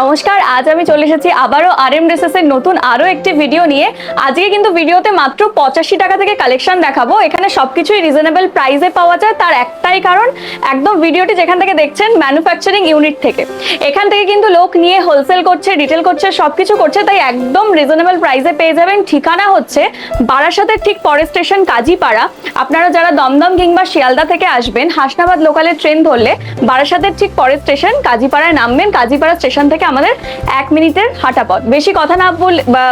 নমস্কার, আজ আমি চলে এসেছি আবারও আর এম ড্রেসেস এর নতুন আরও একটি ভিডিও নিয়ে। আজকে কিন্তু ভিডিওতে মাত্র পঁচাশি টাকা থেকে কালেকশন দেখাবো। এখানে সবকিছুই রিজনেবল প্রাইসে পাওয়া যায়। তার একটাই কারণ, একদম ভিডিওটি যেখান থেকে দেখছেন ম্যানুফ্যাকচারিং ইউনিট থেকে। এখান থেকে কিন্তু লোক নিয়ে হোলসেল করছে রিটেল করছে, সবকিছু করছে, তাই একদম রিজনেবল প্রাইসে পেয়ে যাবেন। ঠিকানা হচ্ছে বারাসাতের ঠিক পরের স্টেশন কাজীপাড়া। আপনারা যারা দমদম কিংবা শিয়ালদা থেকে আসবেন, হাসনাবাদ লোকালের ট্রেন ধরলে বারাসাতের ঠিক পরের স্টেশন কাজীপাড়ায় নামবেন। কাজীপাড়া স্টেশন থেকে আমাদের এক মিনিটের হাঁটা পথ। বেশি কথা না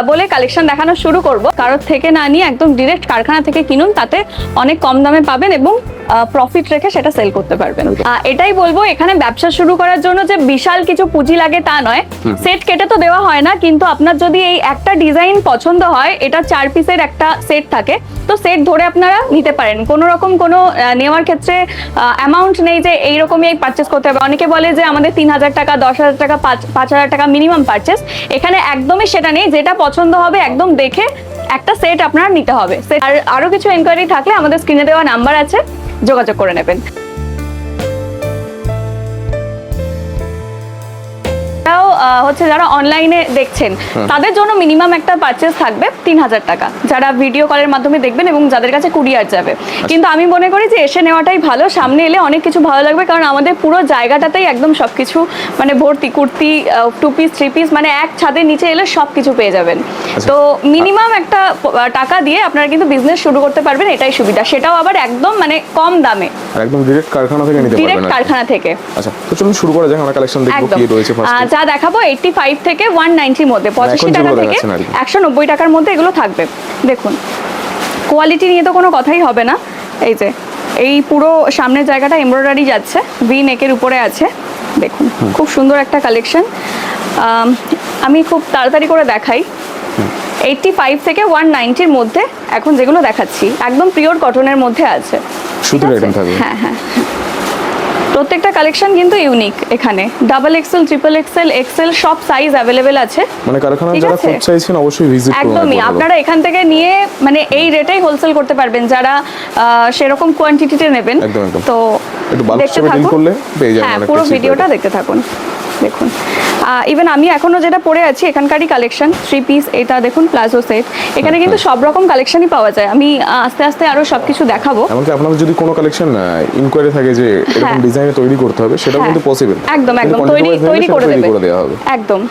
বলে কালেকশন দেখানো শুরু করব। কারোর থেকে না নিয়ে একদম ডিরেক্ট কারখানা থেকে কিনুন, তাতে অনেক কম দামে পাবেন এবং প্রফিট রেখে সেটা সেল করতে পারবেন। এটাই বলব এখানে ব্যবসা শুরু করার জন্য যে বিশাল কিছু পুঁজি লাগে তা নয়। সেট কেটে তো দেওয়া হয় না কিন্তু আপনার যদি এই একটা ডিজাইন পছন্দ হয় এটা চার পিসের একটা সেট থাকে তো সেট ধরে আপনারা নিতে পারেন। কোনো রকম কোনো নেওয়ার ক্ষেত্রে অ্যামাউন্ট নেই যে এইরকমই পারচেস করতে হবে। অনেকে বলে যে আমাদের তিন হাজার টাকা দশ হাজার টাকা পাঁচ হাজার টাকা মিনিমাম পারচেস এখানে একদমই সেটা নেই যেটা পছন্দ হবে একদম দেখে একটা সেট আপনার নিতে হবে। আর আরও কিছু এনকোয়ারি থাকলে আমাদের স্ক্রিনে দেওয়া নাম্বার আছে। যোগাযোগ করে নেবেন। হচ্ছে যারা অনলাইনে দেখছেন তাদের জন্য মিনিমাম একটা পারচেস থাকবে তিন হাজার টাকা। যারা ভিডিও কলের মাধ্যমে দেখবেন এবং যাদের কাছে কুরিয়ার যাবে। কিন্তু আমি মনে করি যে এসে নেওয়াটাই ভালো। সামনে এলে অনেক কিছু ভালো লাগবে কারণ আমাদের পুরো জায়গাটাতেই একদম সবকিছু মানে ভর্তি kurti two piece three piece মানে এক ছাদের নিচে এলে সব কিছু পেয়ে যাবেন। তো মিনিমাম একটা টাকা দিয়ে আপনারা কিন্তু বিজনেস শুরু করতে পারবেন এটাই সুবিধা। সেটাও আবার একদম মানে কম দামে। একদম ডিরেক্ট কারখানা থেকে নিতে ডিরেক্ট পারবেন আর কি। কারখানা থেকে। আচ্ছা। তো চলুন শুরু করা যাক আমরা কালেকশন দেখব কি রয়েছে ফার্স্টে যা দেখাবো এইটটি ফাইভ থেকে ওয়ান নাইনটির মধ্যে পঁচাশি এখন টাকা থেকে দেখাচ্ছেন আর কি। একশো নব্বই টাকার মধ্যে এগুলো থাকবে। দেখুন কোয়ালিটি নিয়ে তো কোনো কথাই হবে না। এই যে এই পুরো সামনের জায়গাটা এমব্রয়ডারি যাচ্ছে ভি নেকের উপরে আছে। দেখুন খুব সুন্দর একটা কালেকশন আমি খুব তাড়াতাড়ি করে দেখাই। এইটটি ফাইভ থেকে ওয়ান নাইনটির মধ্যে এখন যেগুলো দেখাচ্ছি একদম পিওর কটনের মধ্যে আছে? আইটেম থাকবে। হ্যাঁ হ্যাঁ। প্রত্যেকটা কালেকশন কিন্তু ইউনিক এখানে। Double XL triple XL XL সব সাইজ অ্যাভেলেবেল আছে। মানে কারখানা যারা। খুব চাইছেন অবশ্যই ভিজিট করুন একদমই। আপনারা এখান থেকে নিয়ে মানে এই রেটেই হোলসেল করতে পারবেন। যারা সেরকম কোয়ান্টিটিতে নেবেন। তো একটু ভালো করে করলে পেয়ে যাবেন হ্যাঁ পুরো ভিডিওটা দেখতে থাকুন। দেখুন। ইভেন আমি এখনও যেটা পরে আছি এখানকারই কালেকশন থ্রি পিস এটা দেখুন প্লাজো সেট এখানে কিন্তু সব রকম কালেকশনই পাওয়া যায়। আমি আস্তে আস্তে আরও সবকিছু দেখাবো। এমনকি আপনাদের যদি কোনো কালেকশন ইনকোয়ারি থাকে যে এরকম হ্যাঁ। ডিজাইনে তৈরি করতে হবে সেটাও হ্যাঁ। কিন্তু পসিবল একদম একদম। তৈরি তৈরি করে দেবে। একদম।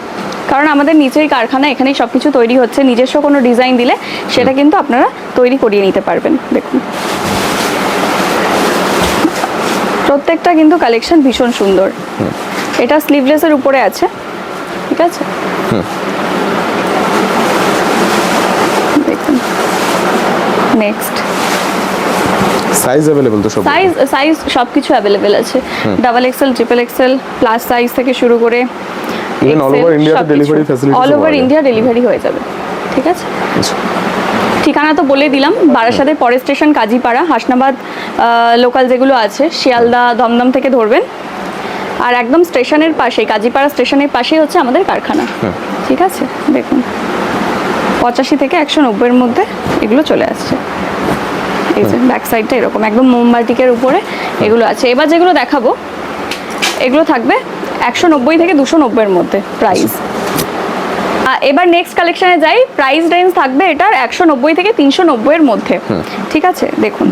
কারণ আমাদের নিচেই কারখানা এখানেই সবকিছু তৈরি হচ্ছে। নিজস্ব কোনো ডিজাইন দিলে সেটা কিন্তু আপনারা তৈরি করিয়ে নিতে পারবেন। দেখুন। প্রত্যেকটা কিন্তু কালেকশন ভীষণ সুন্দর। এটা স্লিভলেসের উপরে আছে ঠিক আছে? দেখুন। নেক্সট সাইজ অ্যাভেলেবল তো সব সাইজ সাইজ সব কিছু অ্যাভেলেবেল আছে। Double XL triple XL plus size থেকে শুরু করে Even all over India তে delivery facilities ও অল ওভার ইন্ডিয়া ডেলিভারি হয়ে যাবে ঠিক আছে? আচ্ছা। ঠিকানা তো বলে দিলাম বারাসাতের পরের স্টেশন কাজীপাড়া হাসনাবাদ লোকাল যেগুলো আছে শিয়ালদা দমদম থেকে ধরবেন। আর একদম স্টেশনের পাশেই কাজীপাড়া স্টেশনের পাশেই হচ্ছে আমাদের কারখানা। হ্যাঁ। ঠিক আছে? দেখুন। পঁচাশি থেকে একশো নব্বইয়ের মধ্যে এগুলো চলে আসছে। এই যে ব্যাক সাইডটা এরকম একদম মোমবাটিকের উপরে এগুলো আছে। এবার যেগুলো দেখাবো এগুলো থাকবে একশো নব্বই থেকে দুশো নব্বইয়ের মধ্যে প্রাইস এবার নেক্সট কালেকশনে যাই প্রাইস রেঞ্জ থাকবে এটার একশো নব্বই থেকে তিনশো নব্বইয়ের মধ্যে। ঠিক আছে? দেখুন।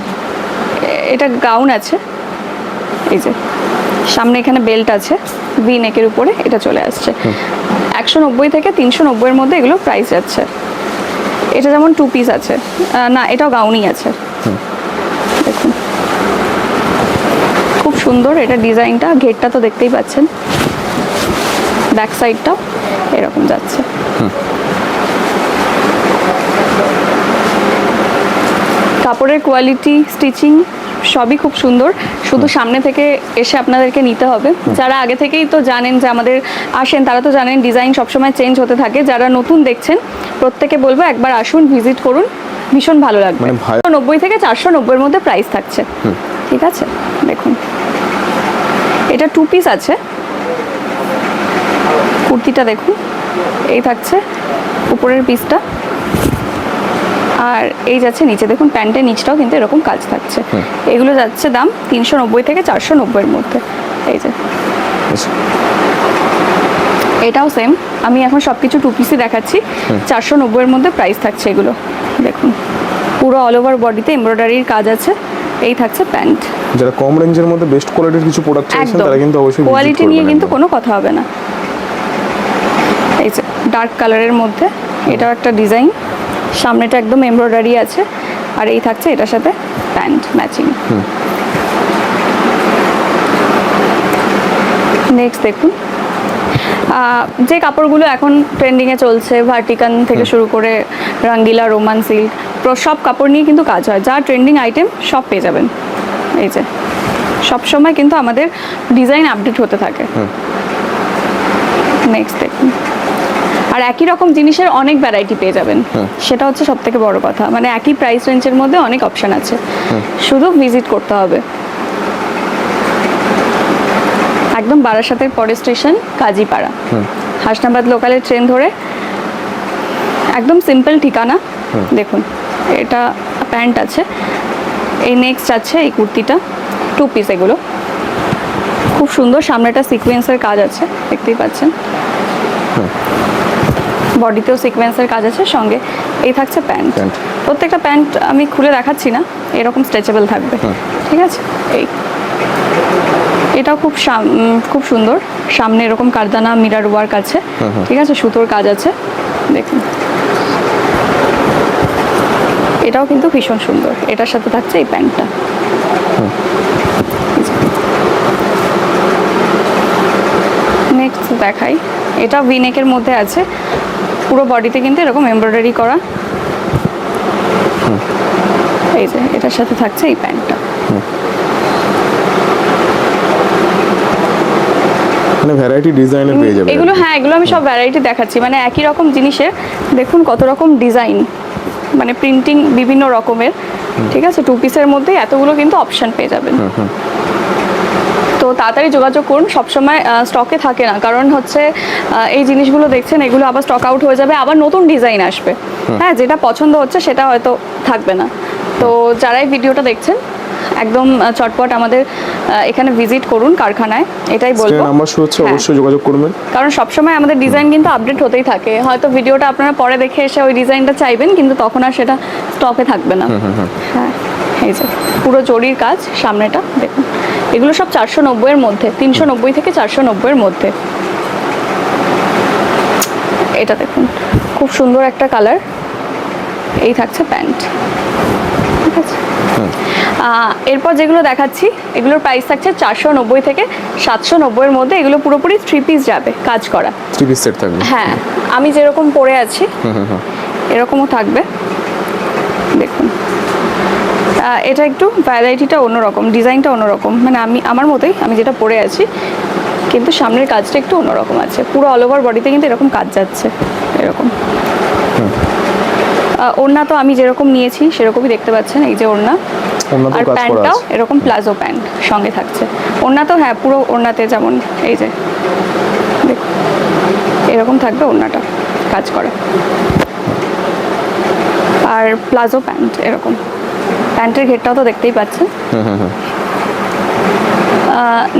এটা গাউন আছে। এই যে সামনে এখানে বেল্ট আছে ভি নেকের উপরে এটা চলে আসছে। একশো নব্বই থেকে তিনশো নব্বইয়ের মধ্যে এগুলো প্রাইস যাচ্ছে। এটা যেমন টু পিস আছে। না, এটাও গাউনই আছে। দেখুন। খুব সুন্দর এটা ডিজাইনটা ঘেরটা তো দেখতেই পাচ্ছেন। ব্যাক সাইডটাও এরকম যাচ্ছে। কাপড়ের কোয়ালিটি স্টিচিং সবই খুব সুন্দর। শুধু সামনে থেকে এসে আপনাদেরকে নিতে হবে। যারা আগে থেকেই তো জানেন যে আমাদের আসেন তারা তো জানেন ডিজাইন সবসময় চেঞ্জ হতে থাকে। যারা নতুন দেখছেন প্রত্যেকে বলব একবার আসুন ভিজিট করুন। ভীষণ ভালো লাগবে। মানে নব্বই থেকে চারশো নব্বইয়ের মধ্যে প্রাইস থাকছে। ঠিক আছে? দেখুন। এটা টু পিস আছে। কুর্তিটা দেখুন। এই থাকছে উপরের পিসটা আর এই যাচ্ছে নিচে। দেখুন প্যান্টের নিচটাও কিন্তু এরকম কাজ থাকছে। এগুলো যাচ্ছে দাম তিনশো নব্বই থেকে চারশো নব্বইয়ের মধ্যে। এই যে। এটাও সেম আমি এখন সব কিছু টু পিসই দেখাচ্ছি চারশো নব্বইয়ের মধ্যে প্রাইস থাকছে এগুলো। দেখুন পুরো অল ওভার বডিতে এমব্রয়ডারির কাজ আছে। এই থাকছে প্যান্ট। যারা কম রেঞ্জের মধ্যে বেস্ট কোয়ালিটির কিছু প্রোডাক্ট চাইছেন তারা কিন্তু অবশ্যই কোয়ালিটি নিয়ে কিন্তু কোনো কথা হবে না। এই যে ডার্ক কালারের মধ্যে। এটাও একটা ডিজাইন সামনেটা একদম এমব্রয়ডারি আছে আর এই থাকছে এটার সাথে প্যান্ট ম্যাচিং। নেক্সট দেখুন। যে কাপড়গুলো এখন ট্রেন্ডিংয়ে চলছে ভার্টিকান থেকে শুরু করে রাঙ্গিলা রোমান সিল্ক সব কাপড় নিয়ে কিন্তু কাজ হয়। যা ট্রেন্ডিং আইটেম সব পেয়ে যাবেন। এই যে সব সময় কিন্তু আমাদের ডিজাইন আপডেট হতে থাকে। নেক্সট দেখুন। আর একই রকম জিনিসের অনেক ভ্যারাইটি পেয়ে যাবেন। সেটা হচ্ছে সব থেকে বড় কথা। মানে একই প্রাইস রেঞ্জের মধ্যে অনেক অপশন আছে। শুধু ভিজিট করতে হবে। একদম বারাসাতের পরে স্টেশন কাজীপাড়া। হাসনাবাদ লোকালের ট্রেন ধরে একদম সিম্পল ঠিকানা। দেখুন এটা প্যান্ট আছে। এই নেক্সট আছে এই কুর্তিটা টু পিস এগুলো। খুব সুন্দর সামনেটা সিকোয়েন্সের কাজ আছে দেখতেই পাচ্ছেন। বডিতেও সিকোয়েন্সের কাজ আছে সঙ্গে এই থাকছে প্যান্ট। প্রত্যেকটা প্যান্ট আমি খুলে দেখাচ্ছি না এরকম স্ট্রেচেবল থাকবে। ঠিক আছে? এই। এটাও খুব খুব সুন্দর। সামনে এরকম কারদানা মিরার ওয়ার্ক আছে। ঠিক আছে? সুতোর কাজ আছে। দেখুন। এটাও কিন্তু ভীষণ সুন্দর। এটার সাথে থাকছে এই প্যান্টটা। নেক্সট দেখাই। এটা ভিনেকের মধ্যে আছে। পুরো বডিতে কিন্তু এরকম এমব্রয়ডারি করা। এই যে এটার সাথে থাকছে এই প্যান্টটা মানে ভ্যারাইটি পেয়ে যাবেন। এগুলো হ্যাঁ এগুলো আমি সব ভ্যারাইটি দেখাচ্ছি। মানে একই রকম জিনিসের দেখুন কত রকম ডিজাইন মানে প্রিন্টিং বিভিন্ন রকমের। ঠিক আছে? টু পিসের মধ্যে এতগুলো কিন্তু অপশন পেয়ে যাবেন। তাড়াতাড়ি যোগাযোগ করুন সবসময় স্টকে থাকে না। কারণ হচ্ছে এই জিনিসগুলো দেখছেন এগুলো আবার স্টক আউট হয়ে যাবে আবার নতুন ডিজাইন আসবে। হ্যাঁ যেটা পছন্দ হচ্ছে সেটা হয়তো থাকবে না। তো যারাই ভিডিওটা দেখছেন একদম চটপট আমাদের এখানে ভিজিট করুন কারখানায় এটাই বলব। নাম্বার শো হচ্ছে হ্যাঁ। অবশ্যই যোগাযোগ করবেন। কারণ সবসময় আমাদের ডিজাইন কিন্তু আপডেট হতেই থাকে। হয়তো ভিডিওটা আপনারা পরে দেখে এসে ওই ডিজাইনটা চাইবেন কিন্তু তখন আর সেটা স্টকে থাকবে না। হ্যাঁ এই যে পুরো জরির কাজ সামনেটা দেখুন। এগুলো সব চারশো নব্বইয়ের মধ্যে তিনশো নব্বই থেকে চারশো নব্বইয়ের মধ্যে। এটা দেখুন খুব সুন্দর একটা কালার। এই থাকছে প্যান্ট। ঠিক আছে? এরপর যেগুলো দেখাচ্ছি এগুলোর প্রাইস থাকছে চারশো নব্বই থেকে সাতশো নব্বইয়ের মধ্যে। এগুলো পুরোপুরি থ্রি পিস যাবে কাজ করা। থ্রি পিস সেট থাকবে। হ্যাঁ আমি যেরকম পরে আছি এরকমও থাকবে। এটা একটু ভ্যারাইটিটা অন্যরকম ডিজাইনটা অন্যরকম। মানে আমি আমার মতোই আমি যেটা পরে আছি কিন্তু সামনের কাজটা একটু অন্যরকম আছে। পুরো অল ওভার বডিতে কিন্তু এরকম কাজ যাচ্ছে এরকম। ওড়না তো আমি যেরকম নিয়েছি সেরকমই দেখতে পাচ্ছেন এই যে ওড়না। আর প্যান্টটাও এরকম প্লাজো প্যান্ট সঙ্গে থাকছে। ওড়না তো হ্যাঁ পুরো ওড়নাতে যেমন এই যে এরকম থাকবে ওড়নাটা কাজ করা। আর প্লাজো প্যান্ট এরকম। প্যান্টের ঘেরটাও তো দেখতেই পাচ্ছেন।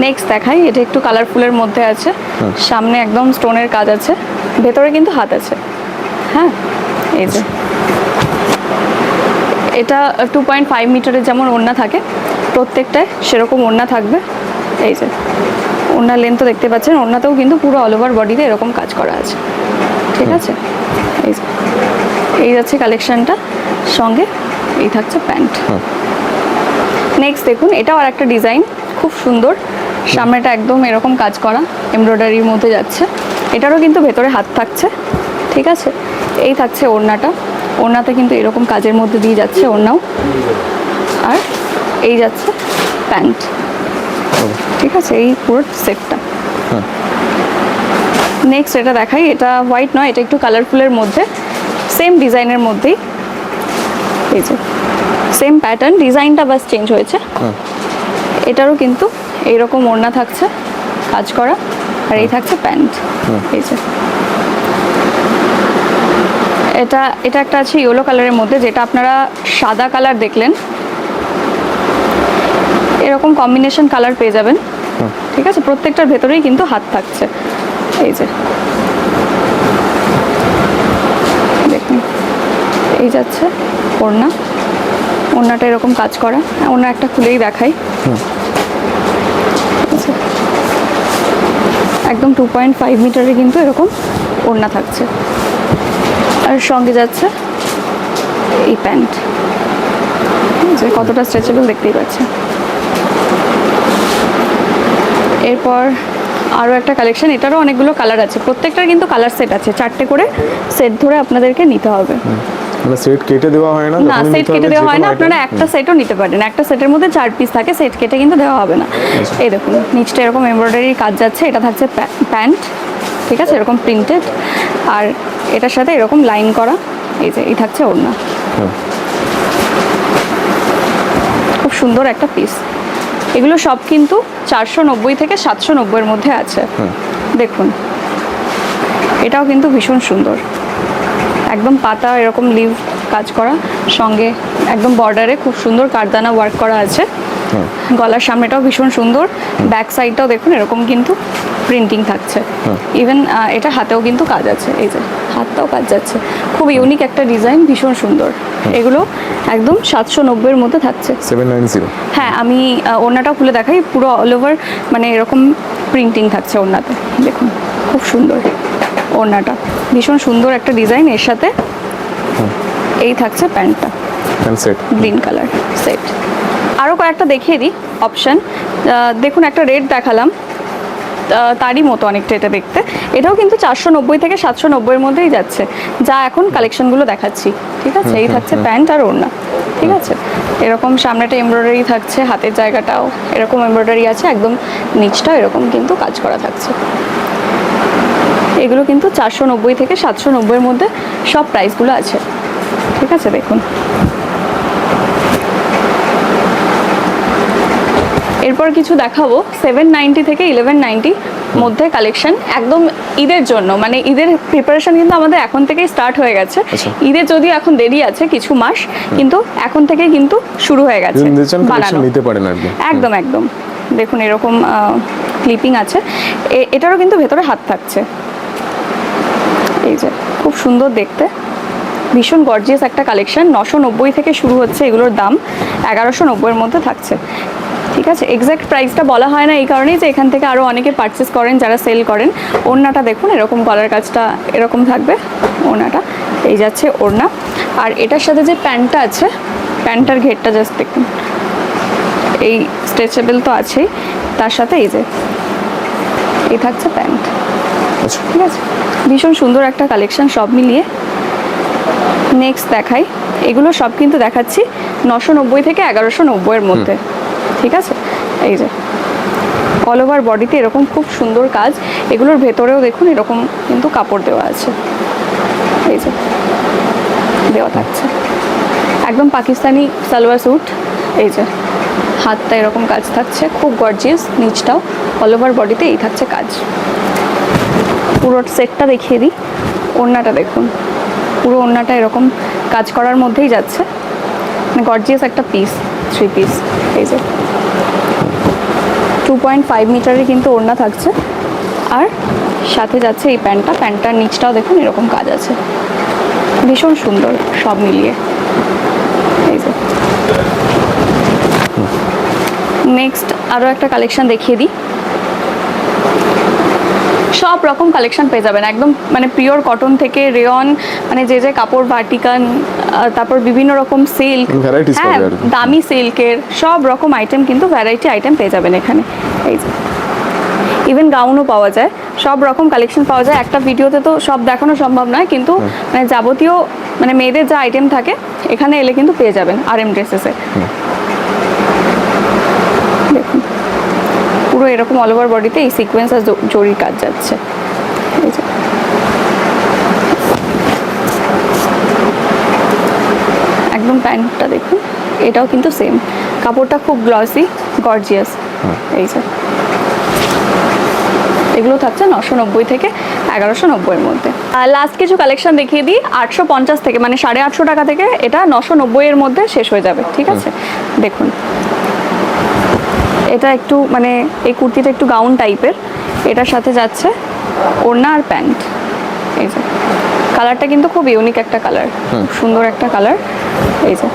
নেক্সট দেখাই এটা একটু কালারফুলের মধ্যে আছে। সামনে একদম স্টোনের কাজ আছে ভেতরে কিন্তু হাত আছে। হ্যাঁ এই যে। এটা টু পয়েন্ট ফাইভ মিটারের যেমন ওড়না থাকে প্রত্যেকটায় সেরকম ওড়না থাকবে। এই যে ওড়নার লেন্থ দেখতে পাচ্ছেন ওড়নাতেও কিন্তু পুরো অল ওভার বডিতে এরকম কাজ করা আছে। ঠিক আছে? এই যে এই যাচ্ছে কালেকশানটা সঙ্গে এই থাকছে প্যান্ট। নেক্সট দেখুন এটাও আর একটা ডিজাইন খুব সুন্দর। সামনেটা একদম এরকম কাজ করা এমব্রয়ডারির মধ্যে যাচ্ছে। এটারও কিন্তু ভেতরে হাত থাকছে ঠিক আছে? এই থাকছে ওড়নাটা ওড়নাতে কিন্তু এরকম কাজের মধ্যে দিয়ে যাচ্ছে ওড়নাও। আর এই যাচ্ছে প্যান্ট ঠিক আছে? এই পুরো সেটটা। নেক্সট এটা দেখাই এটা হোয়াইট নয় এটা একটু কালারফুলের মধ্যে সেম ডিজাইনের মধ্যেই। যে সেম প্যাটার্ন ডিজাইনটা বাস চেঞ্জ হয়েছে। হ্যাঁ। এটারও কিন্তু এইরকম ওড়না থাকছে কাজ করা আর এই হ্যাঁ। থাকছে প্যান্ট। হ্যাঁ। এই যে। এটা এটা একটা আছে ইয়েলো কালারের মধ্যে যেটা আপনারা সাদা কালার দেখলেন। এরকম কম্বিনেশন কালার পেয়ে যাবেন। ঠিক আছে? প্রত্যেকটার ভেতরেই কিন্তু হাত থাকছে। এই যে। দেখুন। এই যাচ্ছে। ওড়না ওড়নাটা এরকম কাজ করা। ওড়না একটা খুলেই দেখাই। আচ্ছা। একদম টু পয়েন্ট ফাইভ মিটারে কিন্তু এরকম ওড়না থাকছে। আর সঙ্গে যাচ্ছে এই প্যান্ট। যে কতটা স্ট্রেচেবল দেখতেই পাচ্ছেন এরপর আরও একটা কালেকশন এটারও অনেকগুলো কালার আছে। প্রত্যেকটার কিন্তু কালার সেট আছে। চারটে করে সেট ধরে আপনাদেরকে নিতে হবে। মানে সেট কেটে দেওয়া হয় না? না সেট কেটে দেওয়া হয় না আপনারা একটা সেটও নিতে পারেন। একটা সেটের মধ্যে চার পিস থাকে সেট কেটে কিন্তু দেওয়া হবে না। এই দেখুন নিচটা এরকম এমব্রয়ডারি কাজ যাচ্ছে এটা থাকছে প্যান্ট ঠিক আছে? এরকম প্রিন্টেড আর এটার সাথে এরকম লাইন করা এই যে এই থাকছে ওড়না। খুব সুন্দর একটা পিস এগুলো সব কিন্তু চারশো নব্বই থেকে সাতশো নব্বইয়ের মধ্যে আছে। দেখুন এটাও কিন্তু ভীষণ সুন্দর। একদম পাতা এরকম লিভ কাজ করা। সঙ্গে একদম বর্ডারে খুব সুন্দর কারদানা ওয়ার্ক করা আছে। গলার সামনেটাও ভীষণ সুন্দর। ব্যাক সাইডটাও দেখুন এরকম কিন্তু প্রিন্টিং থাকছে। ইভেন এটা হাতেও কিন্তু কাজ আছে। এই যে হাতটাও কাজ যাচ্ছে। খুব ইউনিক একটা ডিজাইন ভীষণ সুন্দর। এগুলো একদম সাতশো নব্বইয়ের মধ্যে থাকছে। হ্যাঁ আমি আহ, ওড়নাটাও খুলে দেখাই। পুরো অল ওভার মানে এরকম প্রিন্টিং থাকছে ওড়নাতে। দেখুন খুব সুন্দর। ওড়নাটা। ভীষণ সুন্দর একটা ডিজাইন এর সাথে। এই থাকছে প্যান্টটা। গ্রিন কালার সেট আরও কয়েকটা দেখিয়ে দিই অপশান দেখুন একটা রেড দেখালাম। তারই মতো অনেকটা এটা দেখতে। এটাও কিন্তু চারশো নব্বই থেকে সাতশো নব্বইয়ের মধ্যেই যাচ্ছে। যা এখন কালেকশনগুলো দেখাচ্ছি। ঠিক আছে? এই থাকছে প্যান্ট আর ওড়না। ঠিক আছে? এরকম সামনেটা এমব্রয়ডারি থাকছে হাতের জায়গাটাও এরকম এমব্রয়ডারি আছে একদম নিচটাও এরকম কিন্তু কাজ করা থাকছে। এগুলো কিন্তু চারশো নব্বই থেকে সাতশো নব্বইয়ের মধ্যে সব প্রাইসগুলো আছে। ঠিক আছে দেখুন। এরপর কিছু দেখাবো। সেভেন নাইনটি থেকে ইলেভেন নাইনটি মধ্যে কালেকশন একদম ঈদের জন্য। মানে ঈদের প্রিপারেশন কিন্তু আমাদের এখন থেকেই স্টার্ট হয়ে গেছে। আচ্ছা। ঈদের যদি এখন দেরি আছে কিছু মাস কিন্তু এখন থেকে কিন্তু শুরু হয়ে গেছে নিতে বানানো। পারেন একদম একদম। দেখুন এরকম ক্লিপিং আছে। এটারও কিন্তু ভেতরে হাত থাকছে। এই যে, খুব সুন্দর দেখতে। ভীষণ গর্জিয়াস একটা কালেকশন নশো নব্বই থেকে শুরু হচ্ছে এগুলোর দাম। এগারোশো নব্বইয়ের মধ্যে থাকছে। ঠিক আছে? এক্স্যাক্ট প্রাইসটা বলা হয় না এই কারণেই যে এখান থেকে আরও অনেকে পারচেস করেন, যারা সেল করেন। ওড়নাটা দেখুন, এরকম গলার কাজটা এরকম থাকবে, ওড়নাটা। এই যাচ্ছে ওড়না। আর এটার সাথে যে প্যান্টটা আছে, প্যান্টটার ঘেরটা জাস্ট দেখুন। এই স্ট্রেচেবল তো আছেই। তার সাথে এই যে, এই থাকছে প্যান্ট। আচ্ছা ঠিক আছে। ভীষণ সুন্দর একটা কালেকশন সব মিলিয়ে। নেক্সট দেখাই। এগুলো সব কিন্তু দেখাচ্ছি নশো নব্বই থেকে এগারোশো নব্বইয়ের মধ্যে। ঠিক আছে? এই যে অল ওভার বডিতে এরকম খুব সুন্দর কাজ। এগুলোর ভেতরেও দেখুন এরকম কিন্তু কাপড় দেওয়া আছে। এই যে দেওয়া থাকছে। একদম পাকিস্তানি সালোয়ার স্যুট এই যে হাতটা এরকম কাজ থাকছে। খুব গর্জিয়াস নিচটাও। অল ওভার বডিতে এই থাকছে কাজ। পুরো সেটটা দেখিয়ে দিই। ওড়নাটা দেখুন। পুরো ওড়নাটা এরকম কাজ করার মধ্যেই যাচ্ছে। মানে গর্জিয়াস একটা পিস থ্রি পিস এই যে। টু পয়েন্ট ফাইভ মিটারের কিন্তু ওড়না থাকছে। আর সাথে যাচ্ছে এই প্যান্টটা। প্যান্টটার নিচটাও দেখুন এরকম কাজ আছে। ভীষণ সুন্দর সব মিলিয়ে। এই যে। নেক্সট আরও একটা কালেকশন দেখিয়ে দিই। সব রকম কালেকশন পেয়ে যাবেন। একদম মানে পিওর কটন থেকে রেয়ন মানে যে যে কাপড় ভার্টিকান তারপর বিভিন্ন রকম সিল্ক হ্যাঁ। দামি সিল্কের সব রকম আইটেম কিন্তু ভ্যারাইটি আইটেম পেয়ে যাবেন এখানে। এই যে। ইভেন গাউনও পাওয়া যায়। সব রকম কালেকশন পাওয়া যায়। একটা ভিডিওতে তো সব দেখানো সম্ভব নয় কিন্তু মানে যাবতীয় মানে মেয়েদের যা আইটেম থাকে এখানে এলে কিন্তু পেয়ে যাবেন আর এম ড্রেসেসে দেখুন। পুরো এরকম অল ওভার বডিতে এই সিকোয়েন্স আর জরির কাজ যাচ্ছে। একদম প্যান্টটা দেখুন এটাও কিন্তু সেম কাপড়টা খুব গ্লসি গর্জিয়াস এই যে। এগুলো থাকছে নশো নব্বই থেকে এগারোশো নব্বইয়ের মধ্যে। আর লাস্ট কিছু কালেকশন দেখিয়ে দিই আটশো পঞ্চাশ থেকে মানে সাড়ে আটশো টাকা থেকে এটা নশো নব্বইয়ের মধ্যে শেষ হয়ে যাবে ঠিক আছে? দেখুন। এটা একটু মানে এই কুর্তিটা একটু গাউন টাইপের এটার সাথে যাচ্ছে ওড়না আর প্যান্ট। এই যে। কালারটা কিন্তু খুব ইউনিক একটা কালার সুন্দর একটা কালার এই যে।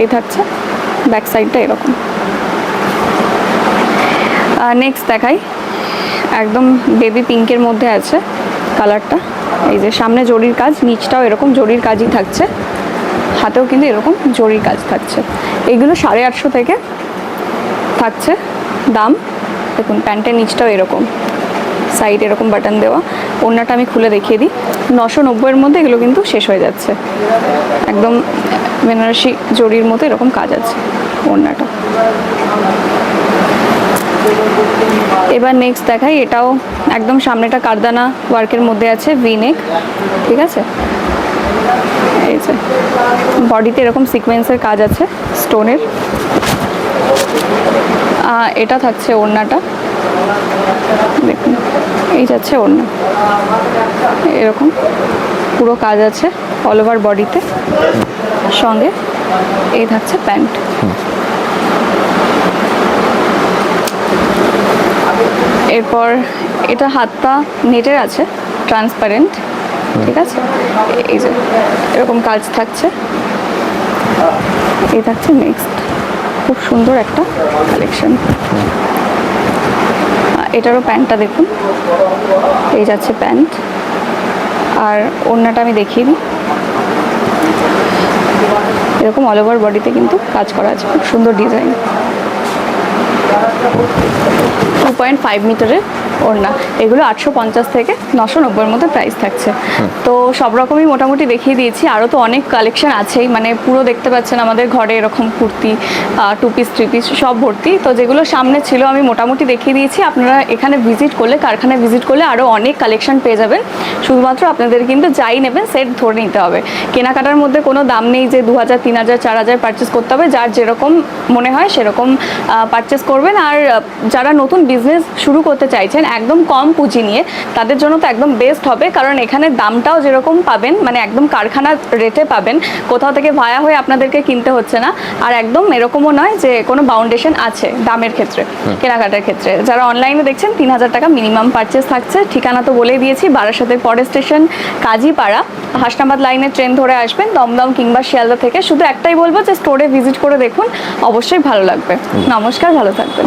এই থাকছে। ব্যাক সাইডটা এরকম। নেক্সট দেখাই। একদম বেবি পিঙ্কের মধ্যে আছে কালারটা এই যে সামনে জরির কাজ নিচটাও এরকম জরির কাজই থাকছে। হাতেও কিন্তু এরকম জরির কাজ থাকছে। এগুলো সাড়ে আটশো থেকে থাকছে, দাম, দেখুন, প্যান্টের নিচটাও এরকম সাইড এরকম বাটন দেওয়া, ওড়নাটা আমি খুলে দেখিয়ে দিই, নশো নব্বইয়ের মধ্যে এগুলো কিন্তু শেষ হয়ে যাচ্ছে। একদম বেনারসি জরির মতো এরকম কাজ আছে ওড়নাটা। এবার নেক্সট দেখাই, এটাও একদম সামনেটা কারদানা ওয়ার্কের মধ্যে আছে ভি নেক ঠিক আছে? এই যে বডিতে এরকম সিকোয়েন্সের কাজ আছে স্টোনের এটা থাকছে ওড়নাটা। দেখুন, এই যাচ্ছে ওড়না। এরকম পুরো কাজ আছে অল ওভার বডিতে সঙ্গে এই থাকছে প্যান্ট। এরপর এটা হাতটা নেটের আছে ট্রান্সপারেন্ট ঠিক আছে? এই যে, এরকম কাজ থাকছে। এই থাকছে নেক্সট খুব সুন্দর একটা কালেকশন এটারও প্যান্টটা দেখুন। এই যাচ্ছে প্যান্ট। আর ওড়নাটা আমি দিই। এরকম অল ওভার বডিতে কিন্তু কাজ করা আছে। খুব সুন্দর ডিজাইন টু পয়েন্ট ফাইভ মিটারের ওড়না। এগুলো আটশো পঞ্চাশ থেকে নশো নব্বইয়ের মধ্যে প্রাইস থাকছে। তো সব রকমই মোটামুটি দেখিয়ে দিয়েছি। আরও তো অনেক কালেকশন আছেই মানে পুরো দেখতে পাচ্ছেন আমাদের ঘরে এরকম kurti two piece three piece সব ভর্তি। তো যেগুলো সামনে ছিল আমি মোটামুটি দেখিয়ে দিয়েছি। আপনারা এখানে ভিজিট করলে কারখানায় ভিজিট করলে আরও অনেক কালেকশন পেয়ে যাবেন। শুধুমাত্র আপনাদের কিন্তু যাই নেবেন সেট ধরে নিতে হবে। কেনাকাটার মধ্যে কোনো দাম নেই যে দু হাজার তিন হাজার চার হাজার পারচেস করতে হবে। যার যেরকম মনে হয় সেরকম পারচেস করবেন। আর যারা নতুন বিজনেস শুরু করতে চাইছেন একদম কম পুঁজি নিয়ে। তাদের জন্য তো একদম বেস্ট হবে কারণ এখানে দামটাও যেরকম পাবেন মানে একদম কারখানার রেটে পাবেন কোথাও থেকে ভায়া হয়ে আপনাদেরকে কিনতে হচ্ছে না। আর একদম এরকমও নয় যে কোনো বাউন্ডেশন আছে দামের ক্ষেত্রে কেনাকাটার ক্ষেত্রে। যারা অনলাইনে দেখছেন তিন হাজার টাকা মিনিমাম পারচেস থাকছে। ঠিকানা তো বলেই দিয়েছি বারাসাতের পরের স্টেশন কাজীপাড়া। হাসনাবাদ লাইনে ট্রেন ধরে আসবেন দমদম কিংবা শিয়ালদা থেকে। শুধু একটাই বলব যে স্টোরে ভিজিট করে দেখুন অবশ্যই ভালো লাগবে। নমস্কার ভালো থাকবেন।